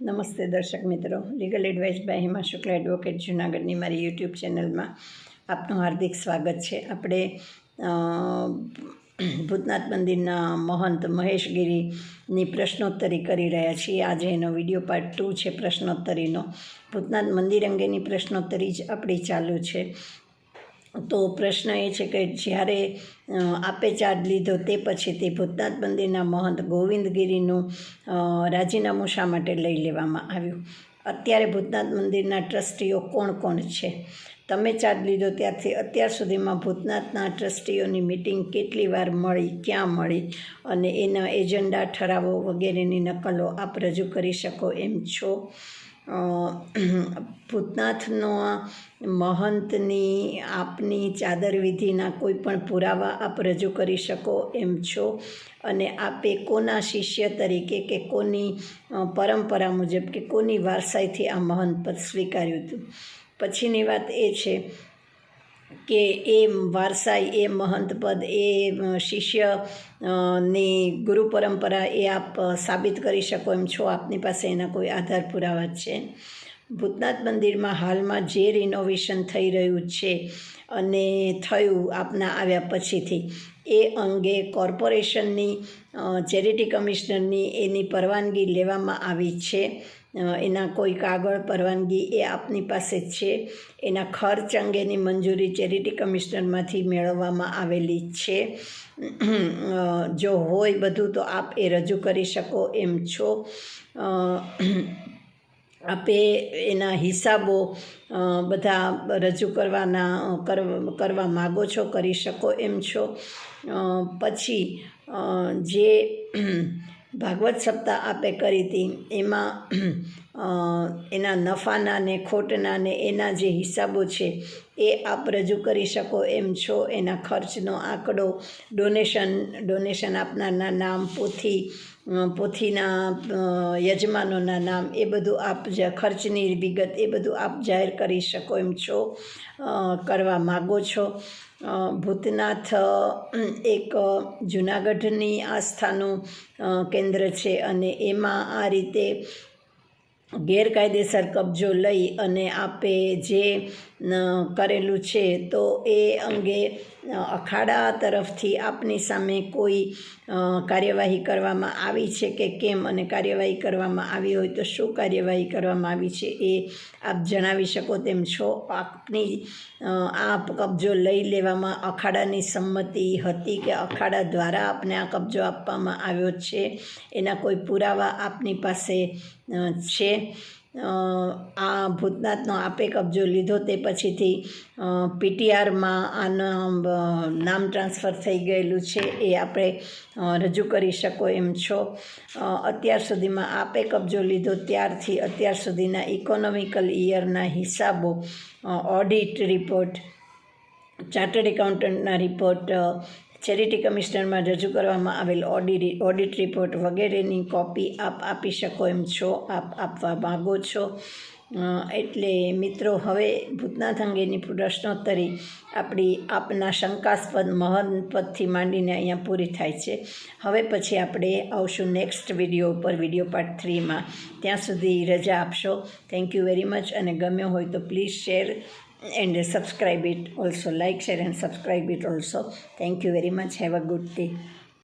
નમસ્તે દર્શક મિત્રો. Legal advice by Hima Shukla advocate જુનાગઢની મારી યુટ્યુબ ચેનલમાં આપનું હાર્દિક સ્વાગત છે. આપણે ભૂતનાથ મંદિરના મહંત મહેશગીરીની પ્રશ્નોત્તરી કરી રહ્યા છીએ. આજે એનો વીડિયો પાર્ટ ટુ છે પ્રશ્નોત્તરીનો. ભૂતનાથ મંદિર અંગેની પ્રશ્નોત્તરી જ આપણી ચાલુ છે. તો પ્રશ્ન એ છે કે જ્યારે આપે ચાર્જ લીધો તે પછી તે ભૂતનાથ મંદિરના મહંત ગોવિંદગીરીનું રાજીનામું શા માટે લઈ લેવામાં આવ્યું? અત્યારે ભૂતનાથ મંદિરના ટ્રસ્ટીઓ કોણ કોણ છે? તમે ચાર્જ લીધો ત્યારથી અત્યાર સુધીમાં ભૂતનાથના ટ્રસ્ટીઓની મિટિંગ કેટલી વાર મળી, ક્યાં મળી અને એના એજન્ડા ઠરાવો વગેરેની નકલો આપ રજૂ કરી શકો એમ છો? ભૂતનાથનો મહંતની આપની ચાદર વિધિના કોઈ પણ પુરાવા આપ રજૂ કરી શકો એમ છો? અને આપે કોના શિષ્ય તરીકે કે કોની પરંપરા મુજબ કે કોની વારસાઈથી આ મહંત પદ સ્વીકાર્યું હતું? પછીની વાત એ છે કે એ વારસાઈ, એ મહંત પદ, એ શિષ્યની ગુરુ પરંપરા એ આપ સાબિત કરી શકો એમ છો. આપની પાસે એના કોઈ આધાર પુરાવા છે. ભૂતનાથ મંદિરમાં હાલમાં જે રિનોવેશન થઈ રહ્યું છે અને થયું આપના આવ્યા પછીથી, એ અંગે કોર્પોરેશનની ચેરિટી કમિશનરની એની પરવાનગી લેવામાં આવી છે. એના કોઈ કાગળ પરવાનગી એ આપની પાસે છે. એના ખર્ચ અંગેની મંજૂરી ચેરિટી કમિશનરમાંથી મેળવવામાં આવેલી છે. જો હોય બધું તો આપ એ રજૂ કરી શકો એમ છો. આપે એના હિસાબો બધા રજૂ કરવાના, કર- કરવા માગો છો, કરી શકો એમ છો. પછી જે ભાગવત સપ્તાહ આપે કરી હતી. એમાં એના નફાના ને ખોટના ને એના જે હિસાબો છે, એ આપ રજૂ કરી શકો એમ છો. એના ખર્ચનો આંકડો ડોનેશન ડોનેશન આપનારના નામ પોથી પોથીના યજમાનોના નામ એ બધું આપ ખર્ચની વિગત એ બધું આપ જાહેર કરી શકો એમ છો કરવા માગો છો. ભૂતનાથ એક જૂનાગઢની આસ્થાનું કેન્દ્ર છે અને એમાં આ રીતે ગેરકાયદેસર કબજો લઈ અને આપે જે કરેલું છે, તો એ અંગે અખાડા તરફથી આપની સામે કોઈ કાર્યવાહી કરવામાં આવી છે કે કેમ અને કાર્યવાહી કરવામાં આવી હોય તો શું કાર્યવાહી કરવામાં આવી છે એ આપ જણાવી શકો તેમ છો. આપની આ કબજો લઈ લેવામાં અખાડાની સંમતિ હતી કે અખાડા દ્વારા આપને આ કબજો આપવામાં આવ્યો છે, એના કોઈ પુરાવા આપની પાસે છે? આ ભૂતનાથનો આપે કબજો લીધો તે પછીથી પીટીઆરમાં આના નામ ટ્રાન્સફર થઈ ગયેલું છે એ આપણે રજૂ કરી શકો એમ છો. અત્યાર સુધીમાં આપે કબજો લીધો ત્યારથી અત્યાર સુધીના ઇકોનોમિકલ ઇયરના હિસાબો ઓડિટ રિપોર્ટ, ચાર્ટર્ડ એકાઉન્ટન્ટના રિપોર્ટ ચેરિટી કમિશનરમાં રજૂ કરવામાં આવેલ ઓડિટ ઓડિટ રિપોર્ટ વગેરેની કોપી આપ આપી શકો એમ છો, આપ આપવા માગો છો. એટલે મિત્રો, હવે ભૂતનાથ અંગેની પ્રશ્નોત્તરી આપણી આપના શંકાસ્પદ મહન પદથી માંડીને અહીંયા પૂરી થાય છે. હવે પછી આપણે આવશું નેક્સ્ટ વીડિયો ઉપર વીડિયો પાર્ટ થ્રીમાં ત્યાં સુધી રજા આપશો. થેન્ક યુ વેરી મચ અને ગમ્યો હોય તો please share and subscribe it also. Like share and subscribe it also. Thank you very much. Have a good day